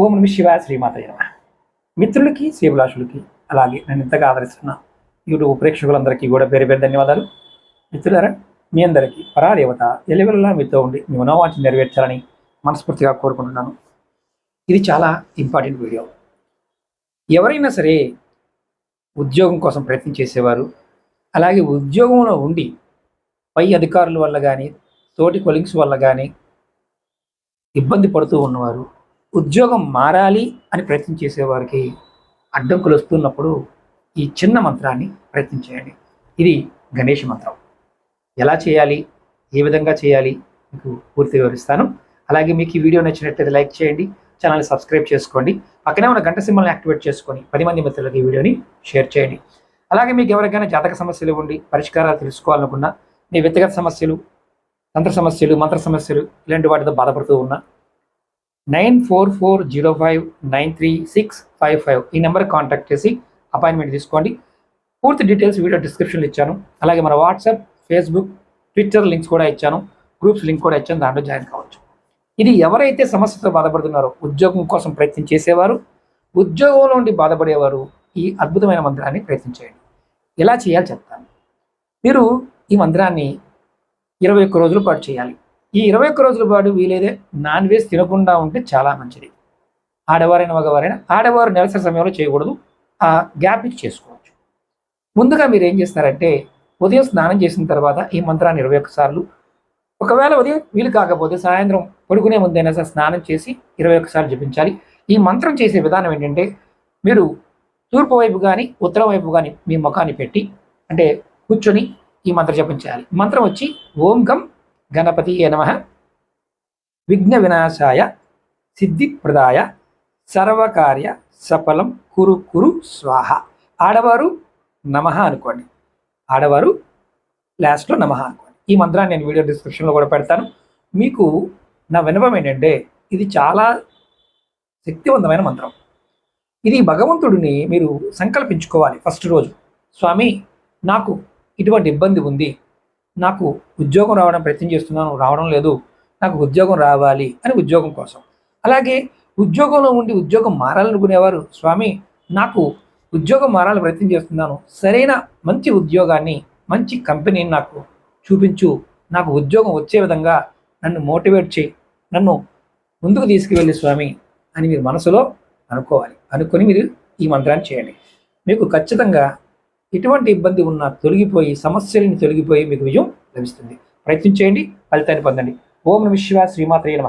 ఓం Nami శివాయ శ్రీమాతయ్య మిత్రులకి శ్రీభిలాషులకి అలాగే నన్ను ఇంతగా ఆదరిస్తున్న యూట్యూబ్ ప్రేక్షకులందరికీ కూడా పేరు పేరు ధన్యవాదాలు. మిత్రులారా మీ అందరికీ పరాదేవత ఎలివెల్లా మీతో ఉండి మీ మనోవాంఛ నెరవేర్చాలని మనస్ఫూర్తిగా కోరుకుంటున్నాను. ఇది చాలా ఇంపార్టెంట్ వీడియో ఎవరైనా సరే ఉద్యోగం కోసం ప్రయత్నం చేసేవారు అలాగే ఉద్యోగంలో ఉండి పై అధికారుల వల్ల కానీ తోటి కొలింగ్స్ వల్ల కానీ ఇబ్బంది పడుతూ ఉన్నవారు ఉద్యోగం మారాలి అని ప్రయత్నం చేసేవారికి అడ్డంకులు వస్తున్నప్పుడు ఈ చిన్న మంత్రాన్ని ప్రయత్నం చేయండి. ఇది గణేష్ మంత్రం. ఎలా చేయాలి? ఏ విధంగా చేయాలి? మీకు పూర్తిగా వివరిస్తాను. అలాగే మీకు ఈ వీడియో నచ్చినట్లయితే లైక్ చేయండి ఛానల్ని సబ్స్క్రైబ్ చేసుకోండి పక్కనే ఉన్న గంట సింబల్ని యాక్టివేట్ చేసుకొని పది మంది మిత్రులకు ఈ వీడియోని షేర్ చేయండి. అలాగే మీకు ఎవరికైనా జాతక సమస్యలు ఉండి పరిష్కారాలు తెలుసుకోవాలనుకున్నా మీ వ్యక్తిగత సమస్యలు తంత్ర సమస్యలు మంత్ర సమస్యలు ఇలాంటి వాటితో బాధపడుతూ ఉన్నా nine four four zero five nine three six five five ఈ నెంబర్ కాంటాక్ట్ చేసి అపాయింట్మెంట్ తీసుకోండి. పూర్తి డీటెయిల్స్ వీడియో డిస్క్రిప్షన్లో ఇచ్చాను. అలాగే మన వాట్సాప్ ఫేస్బుక్ ట్విట్టర్ లింక్స్ కూడా ఇచ్చాను. గ్రూప్స్ లింక్ కూడా ఇచ్చాను. దాంట్లో జాయిన్ కావచ్చు. ఇది ఎవరైతే సమస్యతో బాధపడుతున్నారో ఉద్యోగం కోసం ప్రయత్నం చేసేవారు ఉద్యోగంలో ఉండి బాధపడేవారు ఈ అద్భుతమైన మంత్రాన్ని ప్రయత్నం చేయండి. ఎలా చేయాలి చెప్తాను. మీరు ఈ మంత్రాన్ని ఇరవై ఒక్క రోజుల పాటు చేయాలి. ఈ ఇరవై ఒక్క రోజుల పాటు వీలైతే నాన్ వెజ్ తినకుండా ఉంటే చాలా మంచిది. ఆడవారైన మగవారైనా ఆడవారు నెలసరి సమయంలో చేయకూడదు. ఆ గ్యాప్ ఇచ్చి చేసుకోవచ్చు. ముందుగా మీరు ఏం చేస్తారంటే ఉదయం స్నానం చేసిన తర్వాత ఈ మంత్రాన్ని ఇరవై ఒక్కసార్లు ఒకవేళ ఉదయం వీలు కాకపోతే సాయంత్రం పడుకునే ముందైనా సరే స్నానం చేసి ఇరవై ఒక్కసార్లు జపించాలి. ఈ మంత్రం చేసే విధానం ఏంటంటే మీరు తూర్పు వైపు కానీ ఉత్తరం వైపు కానీ మీ ముఖాన్ని పెట్టి అంటే కూర్చొని ఈ మంత్రం జపించాలి. మంత్రం వచ్చి ఓం గం గణపతి నమ. విఘ్న వినాశాయ సిద్ధిప్రదాయ సర్వకార్య సఫలం కురు కురు స్వాహ. ఆడవారు నమః అనుకోండి. ఆడవారు లాస్ట్లో నమః అనుకోండి. ఈ మంత్రాన్ని నేను వీడియో డిస్క్రిప్షన్లో కూడా పెడతాను. మీకు నా వినపం ఏంటంటే ఇది చాలా శక్తివంతమైన మంత్రం. ఇది భగవంతుడిని మీరు సంకల్పించుకోవాలి ఫస్ట్ రోజు. స్వామి నాకు ఇటువంటి ఇబ్బంది ఉంది. నాకు ఉద్యోగం రావడం ప్రయత్నం చేస్తున్నాను రావడం లేదు నాకు ఉద్యోగం రావాలి అని ఉద్యోగం కోసం. అలాగే ఉద్యోగంలో ఉండి ఉద్యోగం మారాలనుకునేవారు స్వామి నాకు ఉద్యోగం మారాలని ప్రయత్నం చేస్తున్నాను. సరైన మంచి ఉద్యోగాన్ని మంచి కంపెనీని నాకు చూపించు. నాకు ఉద్యోగం వచ్చే విధంగా నన్ను మోటివేట్ చేయి. నన్ను ముందుకు తీసుకువెళ్ళి స్వామి అని మీరు మనసులో అనుకోవాలి. అనుకొని మీరు ఈ మంత్రాన్ని చేయండి. మీకు ఖచ్చితంగా ఎటువంటి ఇబ్బంది ఉన్నా తొలగిపోయి సమస్యలను తొలగిపోయి మీకు విజయం లభిస్తుంది. ప్రయత్నం చేయండి ఫలితాన్ని పొందండి. ఓం నమ శివ శ్రీమాత్రే నమ.